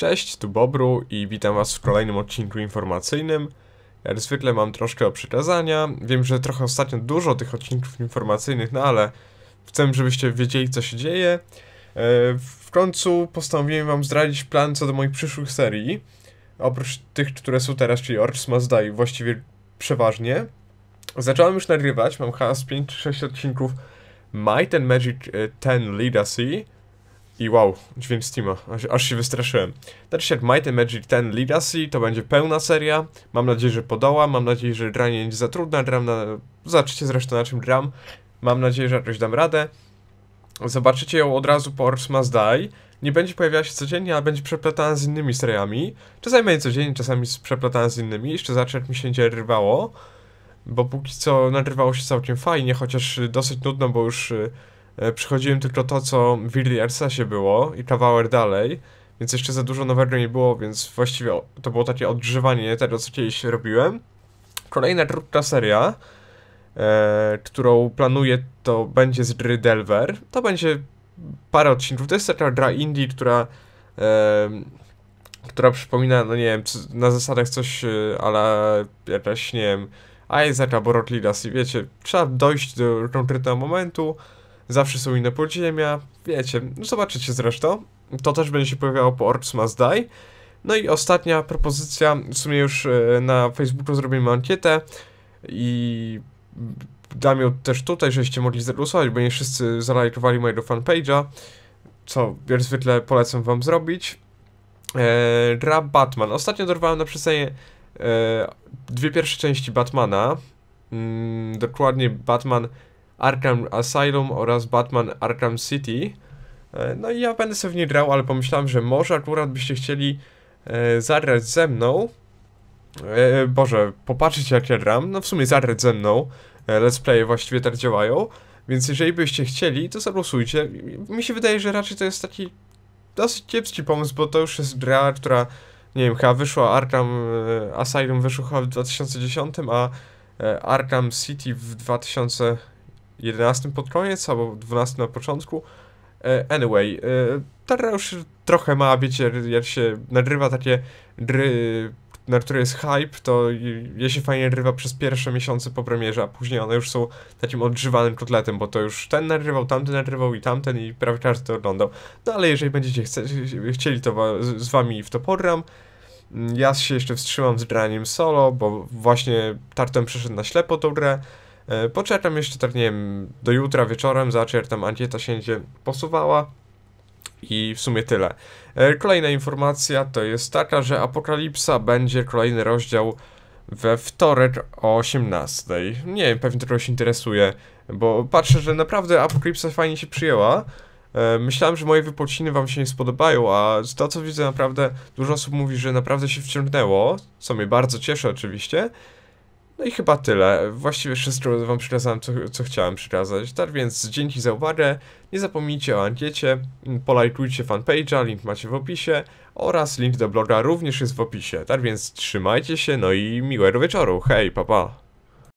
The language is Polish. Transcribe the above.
Cześć, tu Bobru i witam was w kolejnym odcinku informacyjnym. Jak zwykle mam troszkę o przekazania. Wiem, że trochę ostatnio dużo tych odcinków informacyjnych, no ale chcę, żebyście wiedzieli, co się dzieje. E, W końcu postanowiłem wam zdradzić plan co do moich przyszłych serii. Oprócz tych, które są teraz, czyli Orcs Must Die, właściwie przeważnie. Zacząłem już nagrywać, mam chyba z 5 czy 6 odcinków Might and Magic e, 10 Legacy. I wow, dźwięk Steama, aż, aż się wystraszyłem. Znaczy jak Might and Magic 10 Legacy to będzie pełna seria. Mam nadzieję, że podoła, mam nadzieję, że gra nie będzie za trudna, gram na... Zobaczycie zresztą na czym gram. Mam nadzieję, że jakoś dam radę. Zobaczycie ją od razu po Orcs Must Die. Nie będzie pojawiała się codziennie, ale będzie przeplatana z innymi seriami. Czasami będzie codziennie, czasami przeplatana z innymi. Jeszcze zacząć mi się nie rywało. Bo póki co nagrywało się całkiem fajnie, chociaż dosyć nudno, bo już y, przychodziłem tylko to, co w Early Accessie było i kawałek dalej. Więc jeszcze za dużo nowego nie było, więc właściwie to było takie odgrzewanie tego, co kiedyś robiłem. Kolejna krótka seria, e, którą planuję, to będzie z gry Delver. To będzie parę odcinków. To jest taka gra indie, która e, która przypomina, no nie wiem, na zasadach coś e, ale jakaś, nie wiem, Isaac albo Rock Legacy, wiecie, trzeba dojść do konkretnego momentu, zawsze są inne podziemia, wiecie, no zobaczycie zresztą. To też będzie się pojawiało po Orcs Must Die. No i ostatnia propozycja, w sumie już e, na Facebooku zrobimy ankietę i dam ją też tutaj, żebyście mogli zagłosować, bo nie wszyscy zalajkowali mojego fanpage'a, co jak zwykle polecam wam zrobić. E, gra Batman. Ostatnio dorwałem na przecenie e, dwie pierwsze części Batmana. Mm, dokładnie Batman Arkham Asylum oraz Batman Arkham City. E, no i ja będę sobie w nie grał, ale pomyślałem, że może akurat byście chcieli e, zagrać ze mną. E, Boże, popatrzeć jak ja gram. No w sumie zagrać ze mną. Let's play właściwie tak działają. Więc jeżeli byście chcieli, to zagłosujcie. Mi się wydaje, że raczej to jest taki dosyć kiepski pomysł, bo to już jest gra, która nie wiem, chyba wyszła Arkham Asylum wyszło chyba w 2010, a Arkham City w 2011 pod koniec, albo 12 na początku. E, Anyway, e, ta gra już trochę ma, wiecie, jak się nagrywa takie gry, na które jest hype, to je- się fajnie nagrywa przez pierwsze miesiące po premierze, a później one już są takim odgrzewanym kotletem, bo to już ten nagrywał, tamten nagrywał i tamten i prawie każdy to oglądał. No ale jeżeli będziecie chce, chcieli, to z wami w to pogram. Mm, Ja się jeszcze wstrzymam z graniem solo, bo właśnie tartem przeszedł na ślepo tą grę. E, Poczekam jeszcze tak, nie wiem, do jutra wieczorem, zobaczę jak tam ankieta się będzie posuwała. I w sumie tyle. E, Kolejna informacja to jest taka, że Apokalipsa będzie kolejny rozdział we wtorek o 18. Nie wiem, pewnie to kogoś interesuje, bo patrzę, że naprawdę Apokalipsa fajnie się przyjęła. E, Myślałem, że moje wypociny wam się nie spodobają, a z to co widzę naprawdę dużo osób mówi, że naprawdę się wciągnęło, co mnie bardzo cieszy oczywiście. No i chyba tyle. Właściwie wszystko wam przekazałem, co, co chciałem przekazać. Tak więc dzięki za uwagę. Nie zapomnijcie o ankiecie, polajkujcie fanpage'a, link macie w opisie oraz link do bloga również jest w opisie. Tak więc trzymajcie się, no i miłego wieczoru. Hej, papa. Pa.